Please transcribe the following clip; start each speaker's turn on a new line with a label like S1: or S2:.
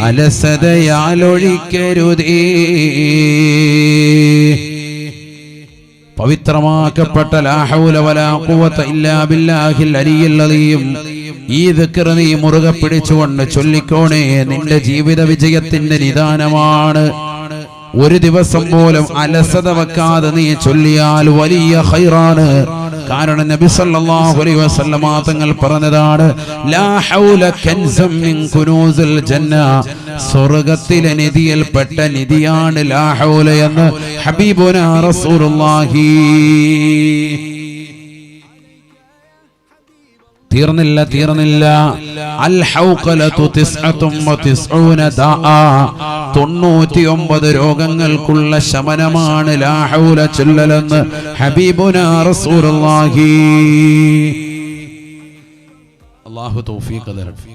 S1: അലസതയാലൊഴിക്കരുതേ. പവിത്രമാക്കപ്പെട്ട ഈ നീ മുറുകെ പിടിച്ചുകൊണ്ട് ചൊല്ലിക്കോണേ നിന്റെ ജീവിത വിജയത്തിന്റെ നിദാനമാണ്. ഒരു ദിവസം പോലും അലസത വെക്കാതെ നീ ചൊല്ലിയാൽ വലിയ ഹൈറാണ് കാരണം നബി സല്ലല്ലാഹു അലൈഹി വസല്ലമ തങ്ങൾ പറഞ്ഞതാണ് ലാ ഹൗല കൻസം മിൻ ജന്ന. സ്വർഗത്തിലെ നിധിയിൽപ്പെട്ട നിധിയാണ് ലാ ഹൗല എന്ന് ഹബീബുനാ റസൂലുള്ളാഹി. തീർന്നില്ല തീർന്നില്ല. അൽ ഹൗഖലതു തിസ്അത്തും വതിസ്ഊന ദാആ തൊണ്ണൂറ്റിയൊമ്പത് രോഗങ്ങൾക്കുള്ള ശമനമാണ് ലാഹൂല ചൊല്ലലെന്ന് ഹബീബുനാ റസൂലുള്ളാഹി. അല്ലാഹു തൗഫീഖ് തരട്ടെ.